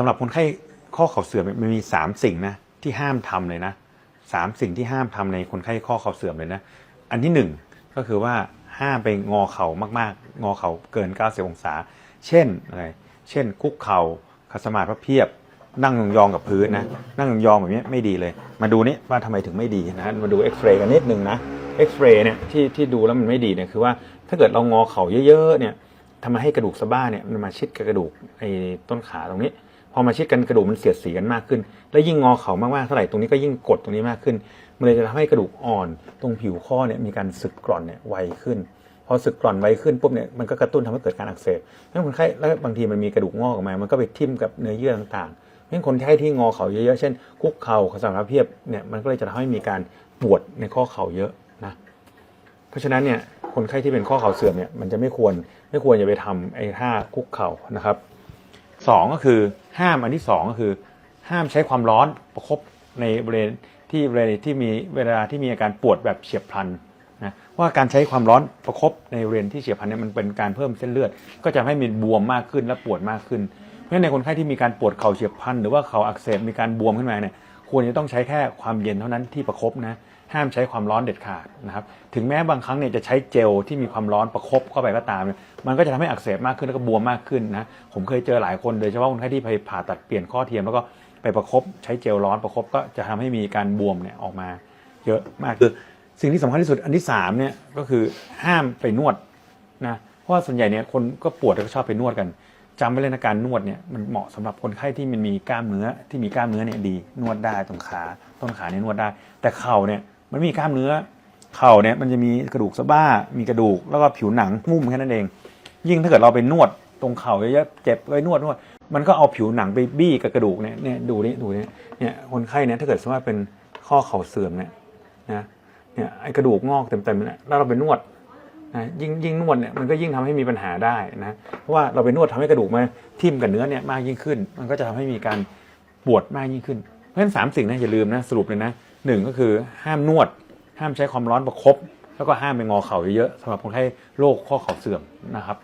สำหรับคนไข้ข้อเข่าเสื่อมมันมีสามสิ่งนะที่ห้ามทำเลยนะสามสิ่งที่ห้ามทำในคนไข้ข้อเข่าเสื่อมเลยนะ อันที่หนึ่งก็คือว่าห้ามไปงอเข่ามากๆ งอเข่าเกิน 90 องศา เช่นอะไร เช่น คุกเข่าคัสมาพระเพียบ นั่งยองๆกับพื้นนะ นั่งยองๆแบบนี้ไม่ดีเลย มาดูนี่ว่าทำไมถึงไม่ดีนะ มาดูเอ็กซเรย์กันนิดนึงนะ เอ็กซเรย์เนี่ยที่ที่ดูแล้วมันไม่ดีเนี่ยคือว่าถ้าเกิดเรางอเข่าเยอะๆเนี่ยทำให้กระดูกสะบ้าเนี่ยมันมาชิดกับกระดูกไอ้ต้นขาตรงนี้ พอมาชิดกันกระดูกมันเสียดสีกันมากขึ้น แล้วยิ่งงอเข่ามากๆเท่าไหร่ตรงนี้ก็ยิ่งกดตรงนี้มากขึ้น มันเลยจะทำให้กระดูกอ่อน ตรงผิวข้อเนี่ยมีการสึกกร่อนเนี่ยไวขึ้น พอสึกกร่อนไวขึ้นปุ๊บเนี่ยมันก็กระตุ้นทำให้เกิดการอักเสบแล้วคนไข้แล้วบางทีมันมีกระดูกงอกออกมา มันก็ไปทิ่มกับเนื้อเยื่อต่างๆเพราะคนไข้ที่งอเข่าเยอะๆเช่น คุกเข่าขสมาธิเพียบเนี่ยมันก็เลยจะทำให้มีการปวดในข้อเข่าเยอะนะเพราะฉะนั้นเนี่ยคนไข้ที่เป็นข้อเข่าเสื่อมเนี่ยมันจะไม่ควรไม่ควรจะไปทำไอ้ท่าคุกเข่านะครับ สองก็คือห้ามอันที่สองก็คือ ห้ามใช้ความร้อนประคบในบริเวณที่บริเวณที่มีเวลาที่มีอาการปวดแบบเฉียบพลันนะว่าการใช้ความร้อนประคบในบริเวณที่เฉียบพลันเนี่ยมันเป็นการเพิ่มเส้นเลือด ก็จะให้มีบวมมากขึ้นและปวดมากขึ้น เพราะฉะนั้นในคนไข้ที่มีการปวดเข่าเฉียบพลันหรือว่าเข่าอักเสบมีการบวมขึ้นมาเนี่ย ควรจะต้องใช้แค่ความเย็นเท่านั้นที่ประคบนะห้ามใช้ความร้อนเด็ดขาดนะครับถึงแม้บางครั้งเนี่ยจะใช้เจลที่มีความร้อนประคบเข้าไปก็ตามเนี่ยมันก็จะทำให้อักเสบมากขึ้นแล้วก็บวมมากขึ้นนะผมเคยเจอหลายคนโดยเฉพาะคนไข้ที่ไปผ่าตัดเปลี่ยนข้อเทียมแล้วก็ไปประคบใช้เจลร้อนประคบก็จะทำให้มีการบวมเนี่ยออกมาเยอะมากคือสิ่งที่สำคัญที่สุดอันที่สามเนี่ยก็คือห้ามไปนวดนะเพราะว่าส่วนใหญ่เนี่ยคนก็ปวดแล้วก็ชอบไปนวดกัน จำไว้เลยนะการนวดเนี่ยมันเหมาะสำหรับคนไข้ที่มันมีกล้ามเนื้อที่มีกล้ามเนื้อเนี่ยดีนวดได้ตรงขาต้นขาเนี่ยนวดได้ แต่เข่าเนี่ยมันมีกล้ามเนื้อ เข่าเนี่ยมันจะมีกระดูกสะบ้า มีกระดูกแล้วก็ผิวหนังงุ่มแค่นั้นเอง ยิ่งถ้าเกิดเราไปนวดตรงเข่าเยอะๆเจ็บไปนวดนวด มันก็เอาผิวหนังไปบี้กับกระดูกเนี่ยเนี่ยดูนี่ดูนี่เนี่ยคนไข้เนี่ยถ้าเกิดสมมติว่าเป็นข้อเข่าเสื่อมเนี่ยนะเนี่ยไอ้กระดูกงอกเต็มๆเนี่ยแล้วเราไปนวด นะยิ่งยิ่งนวดเนี่ยมันก็ยิ่งทำให้มีปัญหาได้นะเพราะว่าเราไปนวดทำให้กระดูกมาทิ่มกับเนื้อเนี่ยมากยิ่งขึ้น มันก็จะทำให้มีการปวดมากยิ่งขึ้น เพราะฉะนั้นสามสิ่งนะอย่าลืมนะสรุปเลยนะหนึ่งก็คือห้ามนวด ห้ามใช้ความร้อนประคบแล้วก็ห้ามไปงอเข่าเยอะๆสำหรับคนไข้โรคข้อเข่าเสื่อมนะครับ